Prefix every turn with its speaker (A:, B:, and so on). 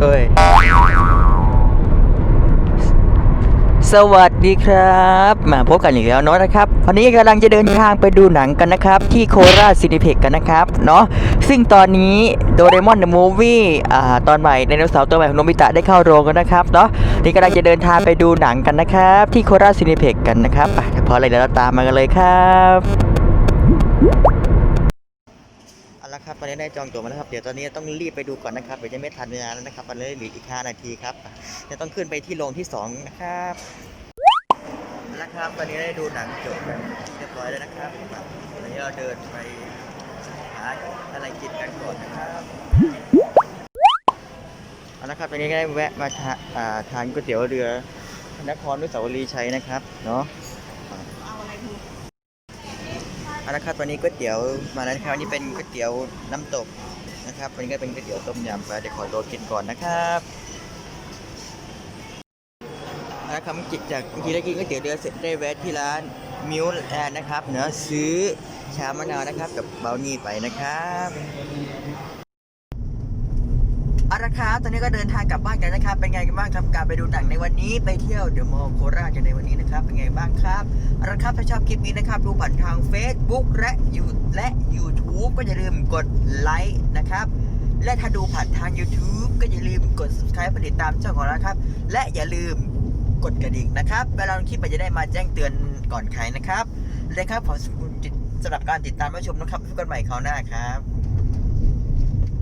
A: เอ่ย สวัสดีครับ มาพบกันอีกแล้วเนาะนะครับวันนี้กำลังจะเดินทางไปดูหนังกันนะครับ ที่โคราชซินิเพ็กกันนะครับ เนาะซึ่งตอนนี้โดเรมอนเดอะมูฟวี่อ่าตอนใหม่ในนเสาวตัวใหม่ของโนบิตะได้เข้าโรงกันนะครับเนาะนี่กำลังจะเดินทางไปดูหนังกันนะครับ ที่โคราชซินิเพ็กกันนะครับไปพออะไรเดี๋ยวเราตามมากันเลยครับะครับตอนนี้ได้จองตั๋วมาแล้วครับเดี๋ยวตอนนี้ต้องรีบไปดูก่อนนะครับเดี๋ยวจะไม่ทันเวลาแล้วนะครับตอนนี้เหลืออีก 5 นาทีครับจะต้องขึ้นไปที่โรงที่สองนะครับนะครับตอนนี้ได้ดูหนังจบเรียบร้อยแล้วนะครับตอนนี้เราเดินไปหาอะไรกินกันก่อนนะครับเอาละครับตอนนี้ก็ได้แวะมาทาทานก๋วยเตี๋ยวเรือนครนุสาวรีชัยนะครับเนาะ เอาละครับตอนนี้ก๋วยเตี๋ยวมาแล้วนะครับวันนี้เป็นก๋วยเตี๋ยวน้ำตกนะครับวันนี้ก็เป็นก๋วยเตี๋ยวต้มยำไปเดี๋ยวขอตัวกินก่อนนะครับนะครับจากเมื่อกี้ได้กินก๋วยเตี๋ยวเรือเสร็จได้แวะที่ร้านมิวแอนนะครับเนื้อซื้อชามะนาวนะครับกับเบลนี่ไปนะครับ เอาละครับตอนนี้ก็เดินทางกลับบ้านกันนะครับ เป็นไงกันบ้างครับการไปดูหนังในวันนี้ไปเที่ยวเดอะมอลล์โคราชกันในวันนี้นะครับ เป็นไงบ้างครับเอาละครับถ้าชอบคลิปนี้นะครับ ดูผ่านทาง Facebook และยูและ YouTube ก็อย่าลืมกดไลค์นะครับ และถ้าดูผ่านทาง YouTube ก็อย่าลืมกด subscribe เพื่อติดตามช่องของเรานะครับ และอย่าลืมกดกระดิ่งนะครับเวลาลงคลิปมันจะได้มาแจ้งเตือนก่อนใครนะครับเลยครับขอขอบคุณสำหรับการติดตามรับชมนะครับพบกันใหม่คราวหน้าครับ